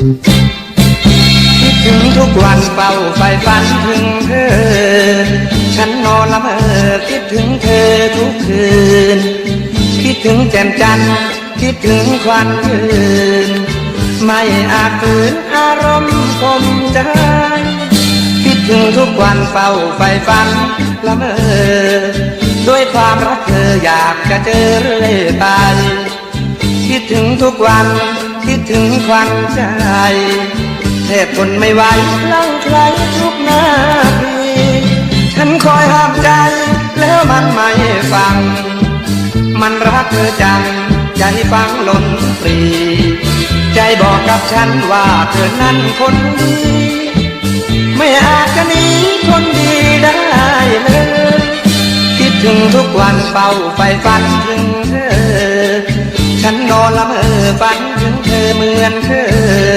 คิดถึงทุกวันเฝ้าไฟฝันถึงเธอ ฉันนอนละเมอคิดถึงเธอทุกคืน คิดถึงแจ่มจันทร์คิดถึงควันคืน ไม่อาจฝืนอารมณ์คมใจคิดถึงทุกวันเฝ้าไฟฝันละเมอด้วยความรักเธออยากจะเจอเรื่อยไป คิดถึงทุกวัน คิดถึงควันใจแทบทนไม่ไหวลั่งไคล้ทุกนาทีฉันคอยห้ามใจแล้วมันไม่ฟัง มันรักเธอจัง ใจฟังหล่นปรี ใจบอกกับฉันว่าเธอนั้นคนดี ไม่อาจจะหนีคนดีได้เลย คิดถึงทุกวันเฝ้าไฟฝันถึงเธอ ฉันนอนละเมอฝันถึงเธอเหมือนเคย